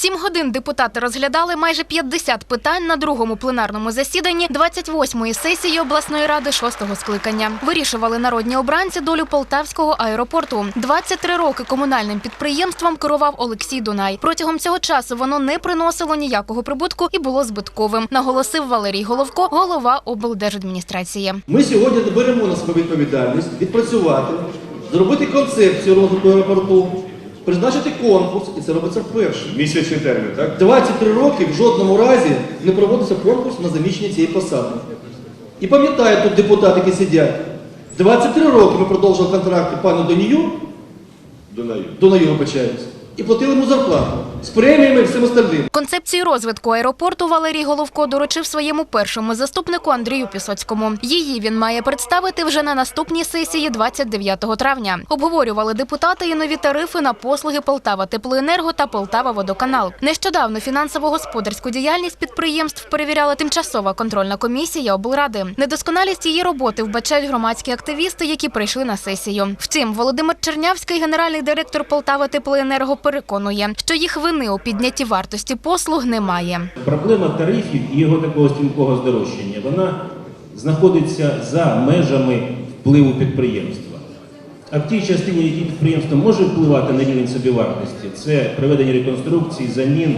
Сім годин депутати розглядали майже 50 питань на другому пленарному засіданні 28-ї сесії обласної ради шостого скликання. Вирішували народні обранці долю полтавського аеропорту. 23 роки комунальним підприємством керував Олексій Дунай. Протягом цього часу воно не приносило ніякого прибутку і було збитковим. Наголосив Валерій Головко, голова облдержадміністрації. Ми сьогодні беремо на себе відповідальність відпрацювати, зробити концепцію розвитку аеропорту, призначити конкурс, і це робиться вперше. Місячний термін, так? 23 роки в жодному разі не проводився конкурс на заміщення цієї посади. І пам'ятають тут депутати, які сидять. 23 роки ми продовжили контракти пану Донію, Дунаю. Донаю вибачаюсь, і платили йому зарплату з преміями і всім остальним. Концепцію розвитку аеропорту Валерій Головко доручив своєму першому заступнику Андрію Пісоцькому. Її він має представити вже на наступній сесії 29 травня. Обговорювали депутати і нові тарифи на послуги Полтава Теплоенерго та Полтава Водоканал. Нещодавно фінансово-господарську діяльність підприємств перевіряла тимчасова контрольна комісія облради. Недосконалість її роботи вбачають громадські активісти, які прийшли на сесію. Втім, Володимир Чернявський, генеральний директор Полтава Теплоенерго, переконує, що їх вини у піднятті вартості послуг немає. Проблема тарифів і його такого стрімкого здорожчання, вона знаходиться за межами впливу підприємства. А в тій частині, які підприємство може впливати на рівень собівартості, це проведення реконструкцій, замін,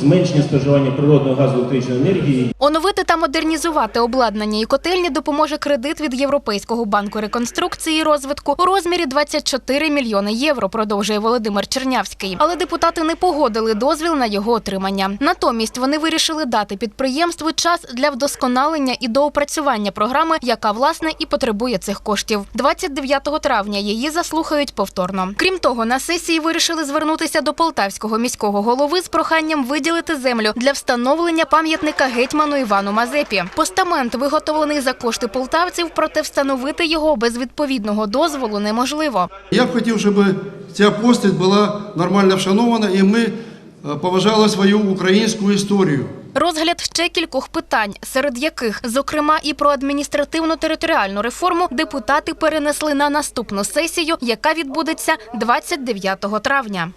зменшення споживання природного газу електричної енергії Оновити та модернізувати обладнання і котельні допоможе кредит від Європейського банку реконструкції і розвитку у розмірі 24 мільйони євро. Продовжує Володимир Чернявський. Але депутати не погодили дозвіл на його отримання. Натомість вони вирішили дати підприємству час для вдосконалення і доопрацювання програми, яка власне і потребує цих коштів. 29 травня її заслухають повторно. Крім того, на сесії вирішили звернутися до полтавського міського голови з проханням виділити землю для встановлення пам'ятника гетьману Івану Мазепі. Постамент виготовлений за кошти полтавців, проте встановити його без відповідного дозволу неможливо. Я б хотів, щоб ця постать була нормально вшанована і ми е, поважали свою українську історію. Розгляд ще кількох питань, серед яких, зокрема, і про адміністративно-територіальну реформу, депутати перенесли на наступну сесію, яка відбудеться 29 травня.